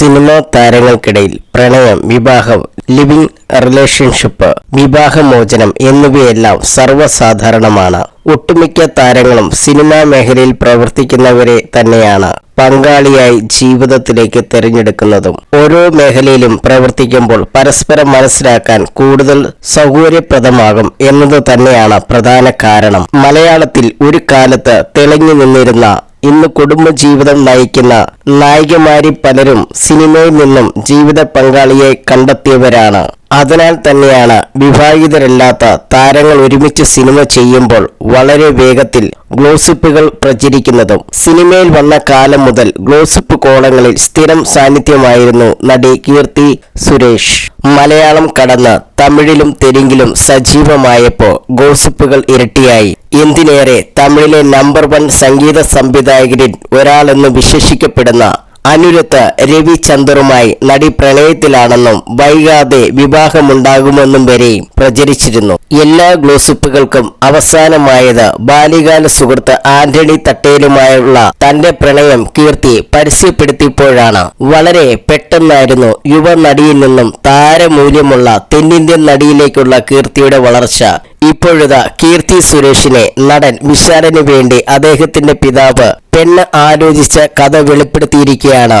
Cinema താരങ്ങൾക്കിടയിൽ പ്രണയം വിവാഹം living relationship വിവാഹമോചനം എന്നിവയെല്ലാം സർവസാധാരണമാണ്. ഒട്ടുമിക്ക താരങ്ങളും സിനിമാ മേഖലയിൽ പ്രവർത്തിക്കുന്നവരെ തന്നെയാണ് പങ്കാളിയായി ജീവിതത്തിലേക്ക് തിരഞ്ഞെടുക്കുന്നതും. ഓരോ മേഖലയിലും പ്രവർത്തിക്കുമ്പോൾ പരസ്പരം മനസ്സിലാക്കാൻ കൂടുതൽ സൗകര്യപ്രദമാകും എന്നത് തന്നെയാണ് പ്രധാന കാരണം. മലയാളത്തിൽ ഒരു കാലത്ത് തിളങ്ങി നിന്നിരുന്ന ഇന്ന് കുടുംബജീവിതം നയിക്കുന്ന നായികമാരി പലരും സിനിമയിൽ നിന്നും ജീവിത പങ്കാളിയെ കണ്ടെത്തിയവരാണ്. അതിനാൽ തന്നെയാണ് വിവാഹിതരല്ലാത്ത താരങ്ങൾ ഒരുമിച്ച് സിനിമ ചെയ്യുമ്പോൾ വളരെ വേഗത്തിൽ ഗ്ലോസിപ്പുകൾ പ്രചരിക്കുന്നതും സിനിമയിൽ വന്ന കാലം മുതൽ ഗ്ലോസിപ്പ് കോളങ്ങളിൽ സ്ഥിരം സാന്നിധ്യമായിരുന്നു നടി കീർത്തി സുരേഷ്. മലയാളം കടന്ന് തമിഴിലും തെലുങ്കിലും സജീവമായപ്പോൾ ഗോസിപ്പുകൾ ഇരട്ടിയായി. എന്തിനേറെ തമിഴിലെ നമ്പർ വൺ സംഗീത സംവിധായകരിൽ ഒരാളെന്ന് വിശേഷിക്കപ്പെടുന്ന അനുരത്ത് രവിചന്ദറുമായി നടി പ്രണയത്തിലാണെന്നും വൈകാതെ വിവാഹമുണ്ടാകുമെന്നും വരെ പ്രചരിച്ചിരുന്നു. എല്ലാ ഗ്ലോസിപ്പുകൾക്കും അവസാനമായത് ബാല്യകാല സുഹൃത്ത് ആന്റണി തട്ടേലുമായുള്ള തന്റെ പ്രണയം കീർത്തി പരസ്യപ്പെടുത്തിയപ്പോഴാണ്. വളരെ പെട്ടെന്നായിരുന്നു യുവ നടിയിൽ നിന്നും താരമൂല്യമുള്ള തെന്നിന്ത്യൻ നടിയിലേക്കുള്ള കീർത്തിയുടെ വളർച്ച ഇപ്പോഴിതാ കീർത്തി സുരേഷിനെ നടൻ വിശാലിന് വേണ്ടി അദ്ദേഹത്തിന്റെ പിതാവ് പെണ്ണ് ആലോചിച്ച കഥ വെളിപ്പെടുത്തിയിരിക്കുകയാണ്.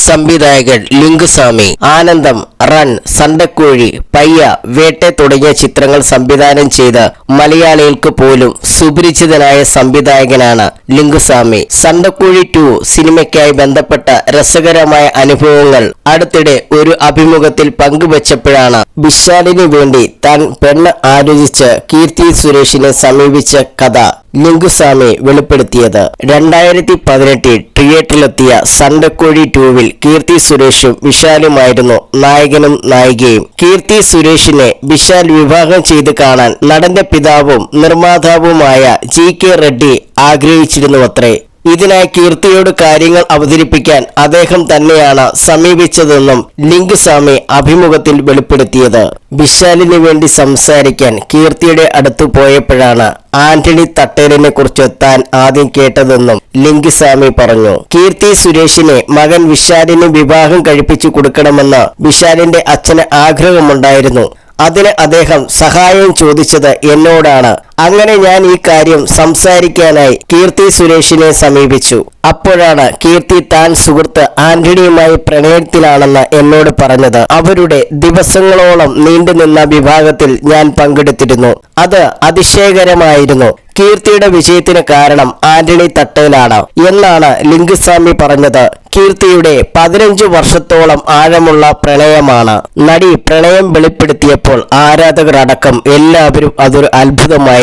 സംവിധായകൻ ലിംഗുസ്വാമി ആനന്ദം റൺ സണ്ടക്കോഴി പയ്യ വേട്ടെ തുടങ്ങിയ ചിത്രങ്ങൾ സംവിധാനം ചെയ്ത് മലയാളികൾക്ക് പോലും സുപരിചിതനായ സംവിധായകനാണ് ലിംഗുസ്വാമി സണ്ടക്കോഴി ടു സിനിമയ്ക്കായി ബന്ധപ്പെട്ട രസകരമായ അനുഭവങ്ങൾ അടുത്തിടെ ഒരു അഭിമുഖത്തിൽ പങ്കുവച്ചപ്പോഴാണ് വിശാലിന് വേണ്ടി താൻ പെണ്ണ് ആലോചിച്ച് കീർത്തി സുരേഷിനെ സമീപിച്ച കഥ. ലിംഗുസ്വാമി വെളിപ്പെടുത്തിയത്. രണ്ടായിരത്തി പതിനെട്ടിൽ തിയേറ്ററിലെത്തിയ സണ്ടക്കോഴി ടൂവിൽ കീർത്തി സുരേഷും വിശാലുമായിരുന്നു നായകനും നായികയും. കീർത്തി സുരേഷിനെ വിശാൽ വിവാഹം ചെയ്ത് കാണാൻ നടന്റെ പിതാവും നിർമ്മാതാവുമായ ജി കെ റെഡ്ഡി ആഗ്രഹിച്ചിരുന്നുവത്രേ. ഇതിനായി കീർത്തിയോട് കാര്യങ്ങൾ അവതരിപ്പിക്കാൻ അദ്ദേഹം തന്നെയാണ് സമീപിച്ചതെന്നും ലിംഗുസ്വാമി അഭിമുഖത്തിൽ വെളിപ്പെടുത്തിയത്. വിശാലിന് വേണ്ടി സംസാരിക്കാൻ കീർത്തിയുടെ അടുത്ത് പോയപ്പോഴാണ് ആന്റണി തട്ടേലിനെ കുറിച്ച് താൻ ആദ്യം കേട്ടതെന്നും ലിംഗസ്വാമി പറഞ്ഞു. കീർത്തി സുരേഷിനെ മകൻ വിശാലിന് വിവാഹം കഴിപ്പിച്ചു കൊടുക്കണമെന്ന് വിശാലിന്റെ അച്ഛന് ആഗ്രഹമുണ്ടായിരുന്നു. അതിന് അദ്ദേഹം സഹായം ചോദിച്ചത് എന്നോടാണ്. അങ്ങനെ ഞാൻ ഈ കാര്യം സംസാരിക്കാനായി കീർത്തി സുരേഷിനെ സമീപിച്ചു. അപ്പോഴാണ് കീർത്തി താൻ സുഹൃത്ത് ആന്റണിയുമായി പ്രണയത്തിലാണെന്ന് എന്നോട് പറഞ്ഞത്. അവരുടെ ദിവസങ്ങളോളം നീണ്ടുനിന്ന വിഭാഗത്തിൽ ഞാൻ പങ്കെടുത്തിരുന്നു. അത് അതിശയകരമായിരുന്നു. കീർത്തിയുടെ വിജയത്തിന് കാരണം ആന്റണി തട്ടേലാണ് എന്നാണ് ലിംഗസ്വാമി പറഞ്ഞത്. കീർത്തിയുടെ പതിനഞ്ചു വർഷത്തോളം ആഴമുള്ള പ്രണയമാണ്. നടി പ്രണയം വെളിപ്പെടുത്തിയപ്പോൾ ആരാധകർ അടക്കം എല്ലാവരും അതൊരു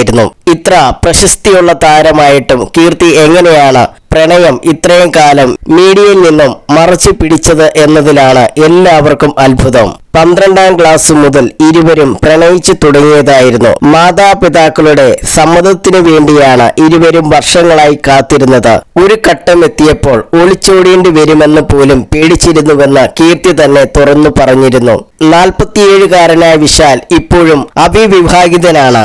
അത്ഭുതമായിരുന്നു ഇത്ര പ്രശസ്തിയുള്ള താരമായിട്ടും കീർത്തി എങ്ങനെയാണ് പ്രണയം ഇത്രയും കാലം മീഡിയയിൽ നിന്നും മറച്ചു പിടിച്ചത് എന്നതിലാണ് എല്ലാവർക്കും അത്ഭുതം. പന്ത്രണ്ടാം ക്ലാസ് മുതൽ ഇരുവരും പ്രണയിച്ചു തുടങ്ങിയതായിരുന്നു. മാതാപിതാക്കളുടെ സമ്മതത്തിനു വേണ്ടിയാണ് ഇരുവരും വർഷങ്ങളായി കാത്തിരുന്നത്. ഒരു ഘട്ടം എത്തിയപ്പോൾ ഒളിച്ചോടേണ്ടി വരുമെന്ന് പോലും പേടിച്ചിരുന്നുവെന്ന് കീർത്തി തന്നെ തുറന്നു പറഞ്ഞിരുന്നു. നാൽപ്പത്തിയേഴുകാരനായ വിശാൽ ഇപ്പോഴും അവിവിവാഹിതനാണ്.